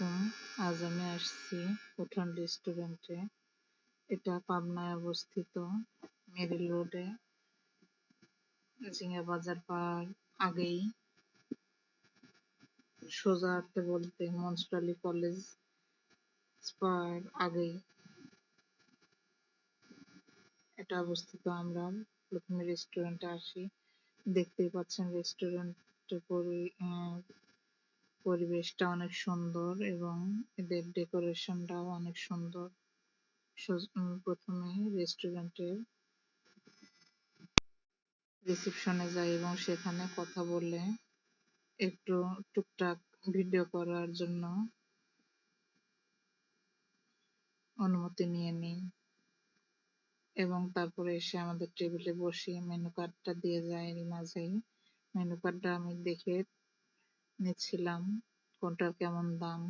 আলাইকুম আজ আমি আসছি উঠান রেস্টুরেন্টে এটা পাবনায় অবস্থিত মেরিল রোডে জিঙ্গা বাজার পার আগেই সোজা হাঁটতে বলতে মনসুরালি কলেজ পার আগেই এটা অবস্থিত। আমরা প্রথমে রেস্টুরেন্টে আসি। দেখতেই পাচ্ছেন রেস্টুরেন্টের পরি পরিবেশটা অনেক সুন্দর এবং এদের ডেকোরেশন -টাও অনেক সুন্দর। প্রথমে রেস্টুরেন্টের -এ যাই এবং সেখানে কথা বলে, একটু টুকটাক ভিডিও করার জন্য অনুমতি নিয়ে নিই এবং তারপরে এসে আমাদের টেবিলে বসি মেনু কার্ডটা দিয়ে যায় এর মাঝেই। মেনু কার্ডটা আমি দেখে নিচ্ছিলাম, কোনটার কেমন দাম।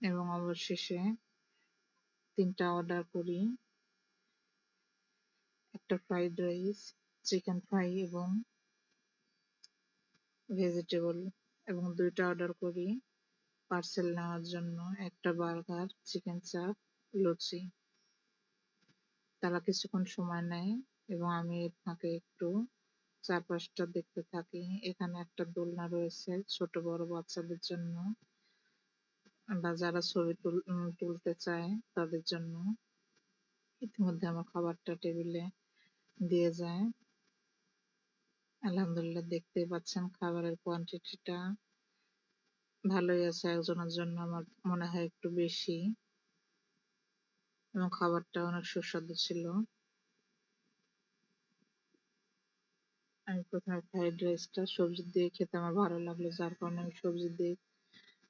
এবং অবশেষে তিনটা অর্ডার করি। একটা ফ্রাইড রাইস চিকেন ফ্রাই এবং ভেজিটেবল এবং দুইটা অর্ডার করি পার্সেল নেওয়ার জন্য। একটা বার্গার চিকেন চাপ লুচি। তারা কিছুক্ষণ সময় নেয় এবং আমি ফাঁকে একটু চারপাশটা দেখতে থাকি। এখানে একটা দোলনা রয়েছে ছোট বড় বাচ্চাদের জন্য। বা যারা ছবি তুল তুলতে চায় তাদের জন্য। ইতিমধ্যে আমার খাবারটা টেবিলে দিয়ে যায়। আলহামদুলিল্লাহ দেখতেই পাচ্ছেন খাবারের কোয়ান্টিটিটা ভালোই আছে একজনের জন্য আমার মনে হয় একটু বেশি। এবং খাবারটা অনেক সুস্বাদু ছিল। আমি প্রথমে ফ্রাইড রাইসটা সবজি দিয়ে খেতে আমার ভালো লাগল, যার কারণে আমি সবজি দিয়ে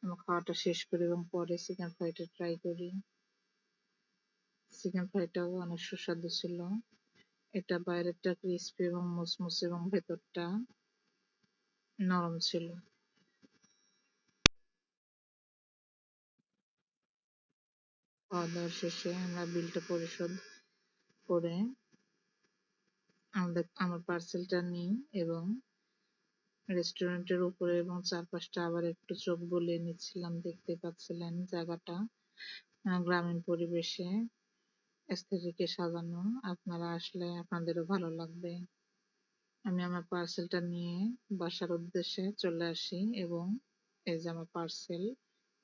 আমার খাওয়াটা শেষ করি এবং পরে চিকেন ফ্রাইটা ট্রাই করি। চিকেন ফ্রাইটাও অনেক সুস্বাদু ছিল। এটা বাইরেরটা ক্রিস্পি এবং মুসমুসে এবং ভেতরটা নরম ছিল। খাওয়া দাওয়া শেষে আমরা বিলটা পরিশোধ করে আমাদের, আমার পার্সেলটা নিই এবং রেস্টুরেন্টের উপরে এবং চারপাশটা আবার একটু চোখ বলিয়ে নিচ্ছিলাম, দেখতে পাচ্ছিলেন জায়গাটা। গ্রামীণ পরিবেশে এস্থেটিকে সাজানো, আপনারা আসলে আপনাদেরও ভালো লাগবে। আমি আমার পার্সেলটা নিয়ে বাসার উদ্দেশ্যে চলে আসি এবং এই যে আমার পার্সেল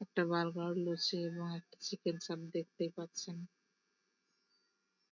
একটা বার্গার লুচি এবং একটা চিকেন চাপ দেখতেই পাচ্ছেন।